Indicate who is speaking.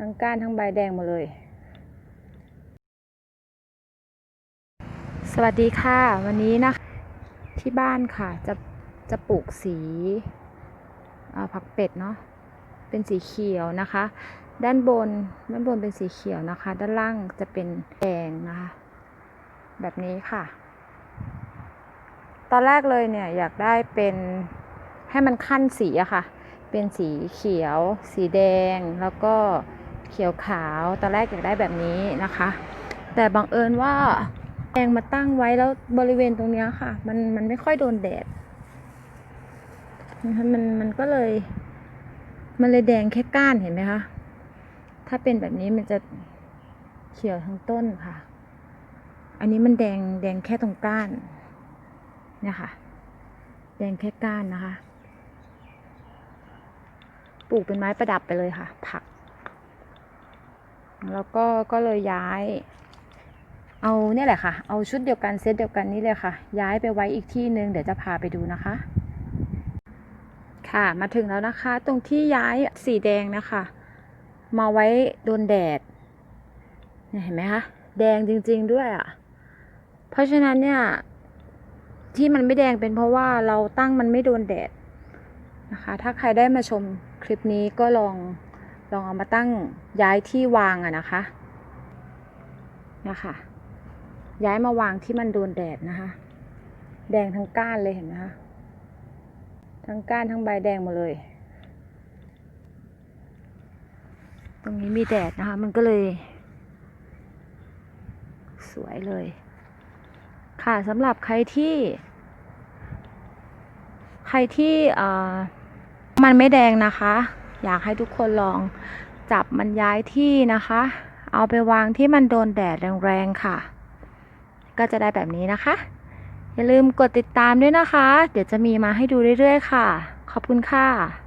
Speaker 1: ทั้งก้านทั้งใบแดงหมดเลย สวัสดีค่ะ วันนี้นะที่บ้านค่ะจะจะปลูกสีผักเป็ดเนาะเป็นสีเขียวนะคะ ด้านบนด้านบนเป็นสีเขียวนะคะ ด้านล่างจะเป็นแดงนะคะ แบบนี้ค่ะ ตอนแรกเลยเนี่ยอยากได้เป็นให้มันขั้นสีอะค่ะ เป็นสีเขียว สีแดงแล้วก็ เขียวขาว ตอนแรกอยากได้แบบนี้นะคะ แต่บังเอิญว่าแดงมาตั้งไว้แล้วบริเวณตรงเนี้ยค่ะ มันมันไม่ค่อยโดนแดดนะคะมันมันก็เลย มันเลยแดงแค่ก้านเห็นไหมคะถ้าเป็นแบบนี้มันจะเขียวทั้งต้นค่ะ อันนี้มันแดงแดงแค่ตรงก้านเนี่ยค่ะ แดงแค่ก้านนะคะ ปลูกเป็นไม้ประดับไปเลยค่ะ ผัก แล้วก็ก็เลยย้าย เอาเนี่ยแหละค่ะ เอาชุดเดียวกันเซตเดียวกันนี่เลยค่ะ ย้ายไปไว้อีกที่หนึ่งเดี๋ยวจะพาไปดูนะคะ ค่ะมาถึงแล้วนะคะ ตรงที่ย้ายสีแดงนะคะ มาไว้โดนแดดเนี่ยเห็นไหมคะแดงจริง ๆด้วยอะ่ะ เพราะฉะนั้นเนี่ย ที่มันไม่แดงเป็นเพราะว่าเราตั้งมันไม่โดนแดดนะคะ ถ้าใครได้มาชมคลิปนี้ก็ลอง ลองเอามาตั้งย้ายที่วางอะนะคะนะคะ ย้ายมาวางที่มันโดนแดดนะคะ แดงทั้งก้านเลยเห็นไหมคะทั้งก้านทั้งใบแดงหมดเลย ตรงนี้มีแดดนะคะ มันก็เลย สวยเลย ค่ะสำหรับใครที่ ใครที่เออมันไม่แดงนะคะ อยากให้ทุกคนลองจับมันย้ายที่นะคะ เอาไปวางที่มันโดนแดดแรงๆค่ะ ก็จะได้แบบนี้นะคะ อย่าลืมกดติดตามด้วยนะคะ เดี๋ยวจะมีมาให้ดูเรื่อยๆ ค่ะ ขอบคุณค่ะ